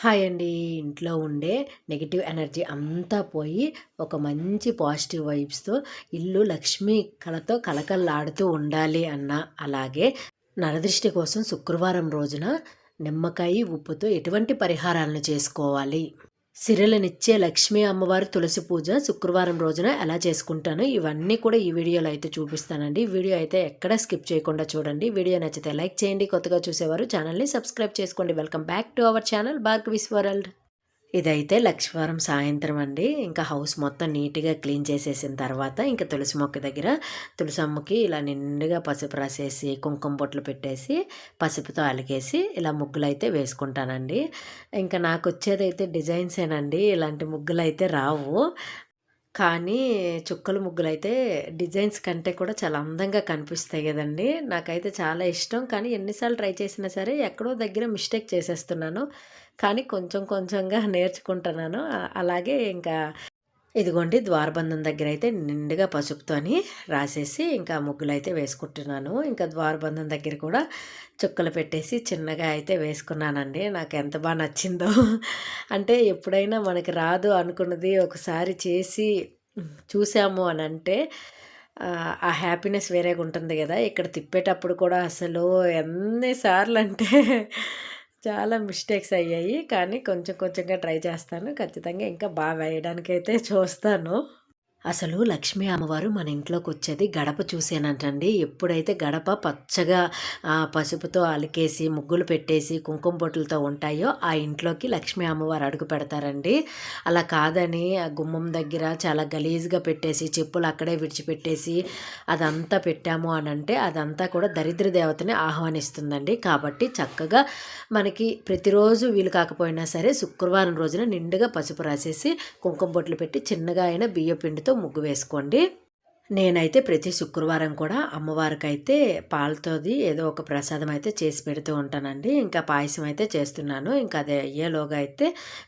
Hi అండి. ఇంట్లో ఉండే నెగిటివ్ ఎనర్జీ అంతా పోయి ఒక మంచి పాజిటివ్ వైబ్స్తో ఇల్లు లక్ష్మీ కళతో కలకల్లాడుతూ ఉండాలి అన్న అలాగే నరదృష్టి కోసం శుక్రవారం రోజున నిమ్మకాయ ఉప్పుతో ఎటువంటి పరిహారాలను చేసుకోవాలి? సిరలనిచ్చే లక్ష్మీ అమ్మవారి తులసి పూజ శుక్రవారం రోజున ఎలా చేసుకుంటాను ఇవన్నీ కూడా ఈ వీడియోలో అయితే చూపిస్తానండి. వీడియో అయితే ఎక్కడ స్కిప్ చేయకుండా చూడండి. వీడియో నచ్చితే లైక్ చేయండి. కొత్తగా చూసేవారు ఛానల్ని సబ్స్క్రైబ్ చేసుకోండి. Welcome back to our channel bark wiz world ఇదైతే లక్ష్మీవారం సాయంత్రం అండి. ఇంకా హౌస్ మొత్తం నీట్గా క్లీన్ చేసేసిన తర్వాత ఇంకా తులసి మొక్క దగ్గర తులసి అమ్మకి ఇలా నిండుగా పసుపు రాసేసి కుంకుమ బొట్లు పెట్టేసి పసుపుతో అలికేసి ఇలా ముగ్గులు అయితే వేసుకుంటానండి. ఇంకా నాకు వచ్చేది అయితే డిజైన్సేనండి. ఇలాంటి ముగ్గులు అయితే రావు. కానీ చుక్కలు ముగ్గులైతే డిజైన్స్ కంటే కూడా చాలా అందంగా కనిపిస్తాయి కదండీ! నాకైతే చాలా ఇష్టం. కానీ ఎన్నిసార్లు ట్రై చేసినా సరే ఎక్కడో దగ్గర మిస్టేక్ చేసేస్తున్నాను. కానీ కొంచెం కొంచెంగా నేర్చుకుంటున్నాను. అలాగే ఇంకా ఇదిగోండి ద్వారబంధం దగ్గర అయితే నిండుగా పసుపుతోని రాసేసి ఇంకా ముగ్గులు అయితే వేసుకుంటున్నాను. ఇంకా ద్వారబంధం దగ్గర కూడా చుక్కలు పెట్టేసి చిన్నగా అయితే వేసుకున్నానండి. నాకు ఎంత బాగా నచ్చిందో. అంటే ఎప్పుడైనా మనకి రాదు అనుకున్నది ఒకసారి చేసి చూసాము అని అంటే ఆ హ్యాపీనెస్ వేరేగా ఉంటుంది కదా ఇక్కడ తిప్పేటప్పుడు కూడా అసలు ఎన్నిసార్లు అంటే చాలా మిస్టేక్స్ అయ్యాయి. కానీ కొంచెం కొంచెంగా ట్రై చేస్తాను. ఖచ్చితంగా ఇంకా బాగా వేయడానికైతే చూస్తాను. అసలు లక్ష్మీ అమ్మవారు మన ఇంట్లోకి వచ్చేది గడప చూసానంటండి. ఎప్పుడైతే గడప పచ్చగా పసుపుతో అలికేసి ముగ్గులు పెట్టేసి కుంకుమ బొట్టులతో ఉంటాయో ఆ ఇంట్లోకి లక్ష్మీ అమ్మవారు అడుగు పెడతారండి. అలా కాదని ఆ గుమ్మం దగ్గర చాలా గలీజ్గా పెట్టేసి చెప్పులు అక్కడే విడిచిపెట్టేసి అదంతా పెట్టాము అని అంటే అదంతా కూడా దరిద్ర దేవతని ఆహ్వానిస్తుందండి. కాబట్టి చక్కగా మనకి ప్రతిరోజు వీలు కాకపోయినా సరే శుక్రవారం రోజున నిండుగా పసుపు రాసేసి కుంకుమ బొట్లు పెట్టి చిన్నగా అయినా బియ్య పిండితో ముగ్గు వేసుకోండి. నేనైతే ప్రతి శుక్రవారం కూడా అమ్మవారికి అయితే పాలతోది ఏదో ఒక ప్రసాదం అయితే చేసి పెడుతూ ఉంటానండి. ఇంకా పాయసం అయితే చేస్తున్నాను. ఇంకా అదే అయ్యేలోగా అయితే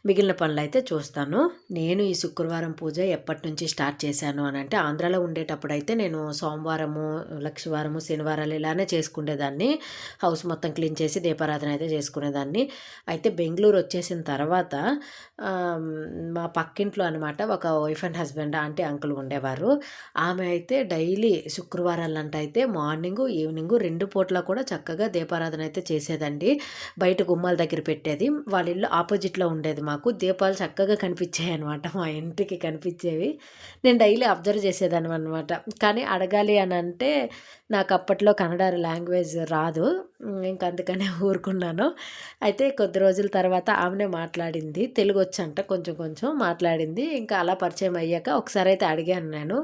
మిగిలిన పనులు అయితే చూస్తాను. నేను ఈ శుక్రవారం పూజ ఎప్పటి నుంచి స్టార్ట్ చేశాను అని అంటే ఆంధ్రాలో ఉండేటప్పుడు అయితే నేను సోమవారము లక్షవారము శనివారాలు ఇలానే చేసుకునేదాన్ని హౌస్ మొత్తం క్లీన్ చేసి దీపారాధన అయితే చేసుకునేదాన్ని. అయితే బెంగళూరు వచ్చేసిన తర్వాత మా పక్కింట్లో అనమాట ఒక wife and husband aunty uncle ఉండేవారు. ఆమె అయితే డైలీ శుక్రవారాలంట అయితే మార్నింగ్ ఈవినింగ్ రెండు పూట్ల కూడా చక్కగా దీపారాధన అయితే చేసేదండి. బయట గుమ్మాల దగ్గర పెట్టేది. వాళ్ళ ఇల్లు ఆపోజిట్లో ఉండేది మాకు. దీపాలు చక్కగా కనిపించాయి అనమాట మా ఇంటికి కనిపించేవి. నేను డైలీ అబ్జర్వ్ చేసేదాన్ని అనమాట కానీ అడగాలి అని అంటే నాకు అప్పట్లో కన్నడ లాంగ్వేజ్ రాదు. ఇంక అందుకనే ఊరుకున్నాను. అయితే కొద్ది రోజుల తర్వాత ఆమెనే మాట్లాడింది. తెలుగు వచ్చంట కొంచెం కొంచెం మాట్లాడింది. ఇంకా అలా పరిచయం అయ్యాక ఒకసారి అయితే అడిగాను నేను.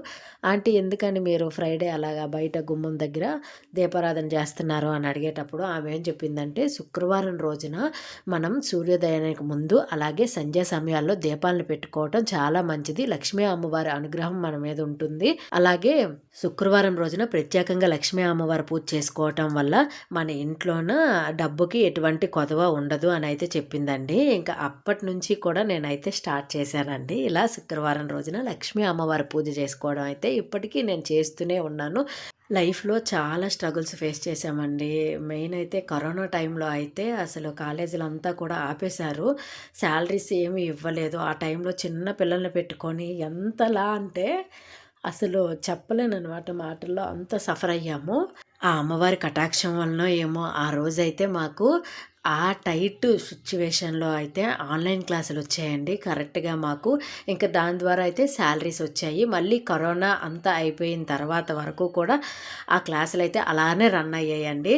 ఆంటీ ఎందుకని మీరు ఫ్రైడే అలాగా బయట గుమ్మం దగ్గర దీపారాధన చేస్తున్నారు అని అడిగేటప్పుడు ఆమె ఏం చెప్పిందంటే శుక్రవారం రోజున మనం సూర్యోదయానికి ముందు అలాగే సంధ్యా సమయాల్లో దీపాలను పెట్టుకోవటం చాలా మంచిది. లక్ష్మీ అమ్మవారి అనుగ్రహం మన మీద ఉంటుంది. అలాగే శుక్రవారం రోజున ప్రత్యేకంగా లక్ష్మీ అమ్మవారి పూజ చేసుకోవటం వల్ల మన ఇంట్లోన డబ్బుకి ఎటువంటి కొదవ ఉండదు అని అయితే చెప్పిందండి. ఇంకా అప్పటి నుంచి కూడా నేనైతే స్టార్ట్ చేశానండి. ఇలా శుక్రవారం రోజున లక్ష్మీ అమ్మవారి పూజ చేసుకోవడం అయితే ఇప్పటికీ నేను చేస్తూనే ఉన్నాను. లైఫ్లో చాలా స్ట్రగుల్స్ ఫేస్ చేసామండి మెయిన్ అయితే కరోనా టైంలో అయితే అసలు కాలేజీలు అంతా కూడా ఆపేశారు. శాలరీస్ ఏమీ ఇవ్వలేదు. ఆ టైంలో చిన్న పిల్లల్ని పెట్టుకొని ఎంతలా అంటే అసలు చెప్పలేనమాట మాటల్లో అంత సఫర్ అయ్యాము. ఆ అమ్మవారి కటాక్షం వలన ఏమో ఆ రోజైతే మాకు ఆ టైట్ సిచ్యువేషన్లో అయితే ఆన్లైన్ క్లాసులు వచ్చాయండి. కరెక్ట్గా మాకు ఇంకా దాని ద్వారా అయితే శాలరీస్ వచ్చాయి. మళ్ళీ కరోనా అంతా అయిపోయిన తర్వాత వరకు కూడా ఆ క్లాసులు అయితే అలానే రన్ అయ్యాయండి.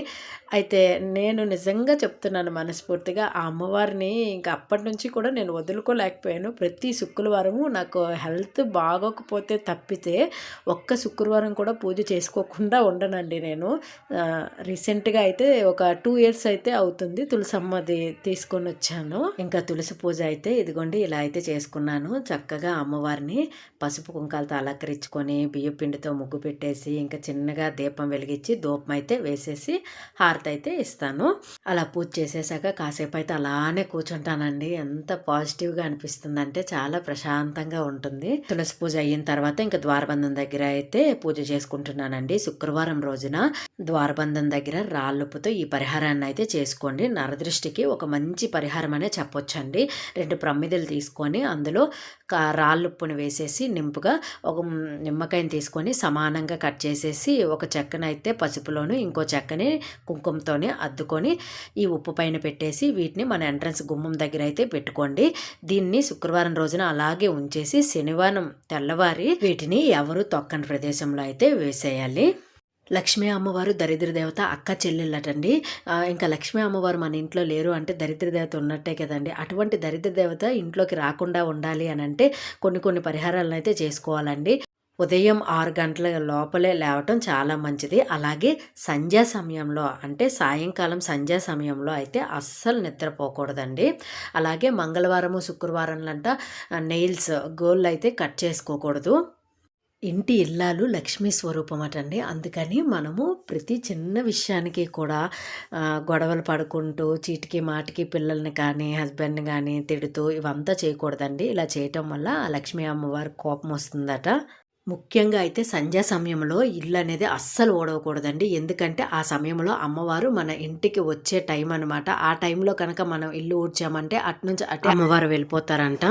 అయితే నేను నిజంగా చెప్తున్నాను మనస్ఫూర్తిగా ఆ అమ్మవారిని ఇంకా అప్పటి నుంచి కూడా నేను వదులుకోలేకపోయాను. ప్రతి శుక్రవారము నాకు హెల్త్ బాగోకపోతే తప్పితే ఒక్క శుక్రవారం కూడా పూజ చేసుకోకుండా ఉండనండి నేను. రీసెంట్గా అయితే ఒక టూ ఇయర్స్ అయితే అవుతుంది. తులసమ్మది తీసుకొని వచ్చాను ఇంకా తులసి పూజ అయితే ఇదిగోండి ఇలా అయితే చేసుకున్నాను. చక్కగా అమ్మవారిని పసుపు కుంకాలతో అలంకరించుకొని బియ్య పిండితో ముగ్గు పెట్టేసి ఇంకా చిన్నగా దీపం వెలిగించి దూపం అయితే వేసేసి హారతి అయితే ఇస్తాను. అలా పూజ చేసేసాక కాసేపు అయితే అలానే కూర్చుంటానండి. ఎంత పాజిటివ్గా అనిపిస్తుంది అంటే చాలా ప్రశాంతంగా ఉంటుంది. తులసి పూజ అయిన తర్వాత ఇంకా ద్వారబంధం దగ్గర అయితే పూజ చేసుకుంటున్నానండి. శుక్రవారం రోజున ద్వారబంధం దగ్గర రాళ్ళుప్పుతో ఈ పరిహారాన్ని అయితే చేసుకోండి. నరదృష్టికి ఒక మంచి పరిహారం అనే చెప్పొచ్చండి. రెండు ప్రమిదలు తీసుకొని అందులో రాళ్ళుప్పును వేసేసి నింపుగా ఒక నిమ్మకాయని తీసుకొని సమానంగా కట్ చేసేసి ఒక చెక్కనైతే పసుపులోను ఇంకో చెక్కని కుంకుమతోనే అద్దుకొని ఈ ఉప్పు పైన పెట్టేసి వీటిని మన ఎంట్రన్స్ గుమ్మం దగ్గర అయితే పెట్టుకోండి. దీన్ని శుక్రవారం రోజున అలాగే ఉంచేసి శనివారం తెల్లవారి వీటిని ఎవరు తొక్కని ప్రదేశంలో అయితే వేసేయాలి. లక్ష్మీ అమ్మవారు దరిద్ర దేవత అక్క చెల్లెళ్ళటండి. ఇంకా లక్ష్మీ అమ్మవారు మన ఇంట్లో లేరు అంటే దరిద్ర దేవత ఉన్నట్టే కదండి. అటువంటి దరిద్ర దేవత ఇంట్లోకి రాకుండా ఉండాలి అని అంటే కొన్ని కొన్ని పరిహారాలను అయితే చేసుకోవాలండి. ఉదయం ఆరు గంటల లోపలే లేవటం చాలా మంచిది. అలాగే సంధ్యా సమయంలో అంటే సాయంకాలం సంధ్యా సమయంలో అయితే అస్సలు నిద్రపోకూడదండి అలాగే మంగళవారము శుక్రవారంలంట నెయిల్స్ గోళ్ళు అయితే కట్ చేసుకోకూడదు. ఇంటి ఇల్లాలు లక్ష్మీ స్వరూపం అటండి అందుకని మనము ప్రతి చిన్న విషయానికి కూడా గొడవలు పడుకుంటూ చీటికి మాటికి పిల్లల్ని కానీ హస్బెండ్ని కానీ తిడుతూ ఇవంతా చేయకూడదండి. ఇలా చేయటం వల్ల లక్ష్మీ అమ్మవారి కోపం వస్తుందట. ముఖ్యంగా అయితే సంధ్యా సమయంలో ఇల్లు అనేది అస్సలు ఓడవకూడదండి ఎందుకంటే ఆ సమయంలో అమ్మవారు మన ఇంటికి వచ్చే టైం అనమాట ఆ టైంలో కనుక మనం ఇల్లు ఊడ్చామంటే అటు నుంచి అటు అమ్మవారు వెళ్ళిపోతారంట.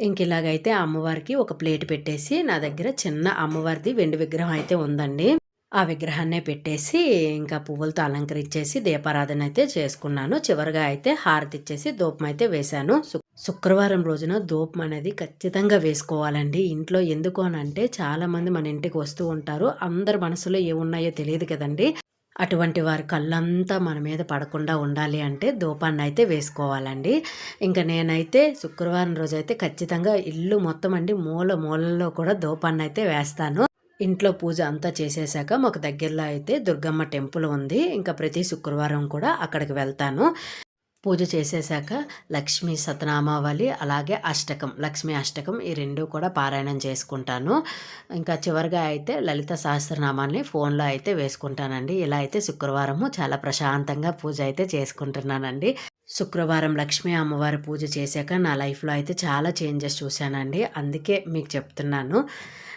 ఇంక ఇలాగైతే అమ్మవారికి ఒక ప్లేట్ పెట్టేసి నా దగ్గర చిన్న అమ్మవారిది వెండి విగ్రహం అయితే ఉందండి. ఆ విగ్రహాన్నే పెట్టేసి ఇంకా పువ్వులతో అలంకరించేసి దీపారాధన అయితే చేసుకున్నాను. చివరిగా అయితే హారతి ఇచ్చేసి ధూపం అయితే వేశాను. శుక్రవారం రోజున ధూపం అనేది ఖచ్చితంగా వేసుకోవాలండి. ఇంట్లో ఎందుకు అని అంటే చాలామంది మన ఇంటికి వస్తూ ఉంటారు. అందరి మనసులో ఏమున్నాయో తెలియదు కదండి. అటువంటి వారి కళ్ళంతా మన మీద పడకుండా ఉండాలి అంటే ధూపాన్ని అయితే వేసుకోవాలండి. ఇంకా నేనైతే శుక్రవారం రోజు అయితే ఖచ్చితంగా ఇల్లు మొత్తం అండి మూల మూలల్లో కూడా ధూపాన్ని అయితే వేస్తాను. ఇంట్లో పూజ అంతా చేసేసాక మాకు దగ్గరలో అయితే దుర్గమ్మ టెంపుల్ ఉంది. ఇంకా ప్రతి శుక్రవారం కూడా అక్కడికి వెళ్తాను. పూజ చేసేసాక లక్ష్మీ సతనామావళి అలాగే అష్టకం లక్ష్మీ అష్టకం ఈ రెండు కూడా పారాయణం చేసుకుంటాను. ఇంకా చివరిగా అయితే లలిత సహస్రనామాన్ని ఫోన్లో అయితే వేసుకుంటానండి. ఇలా అయితే శుక్రవారము చాలా ప్రశాంతంగా పూజ అయితే చేసుకుంటున్నానండి. శుక్రవారం లక్ష్మీ అమ్మవారి పూజ చేశాక నా లైఫ్లో అయితే చాలా చేంజెస్ చూశానండి. అందుకే మీకు చెప్తున్నాను.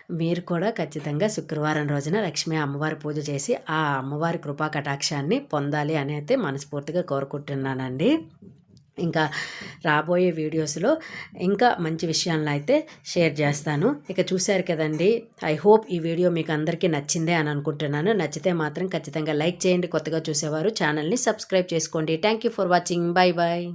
మీరు కూడా ఖచ్చితంగా శుక్రవారం రోజున లక్ష్మీ అమ్మవారి పూజ చేసి ఆ అమ్మవారి కృపా కటాక్షాన్ని పొందాలి అని అయితే మనస్ఫూర్తిగా కోరుకుంటున్నానండి. ఇంకా రాబోయే వీడియోస్లో ఇంకా మంచి విషయాలను అయితే షేర్ చేస్తాను. ఇక చూశారు కదండి ఐ హోప్ ఈ వీడియో మీకు అందరికీ నచ్చిందే అని అనుకుంటున్నాను. నచ్చితే మాత్రం ఖచ్చితంగా లైక్ చేయండి. కొత్తగా చూసేవారు ఛానల్ని సబ్స్క్రైబ్ చేసుకోండి. Thank you for watching. Bye bye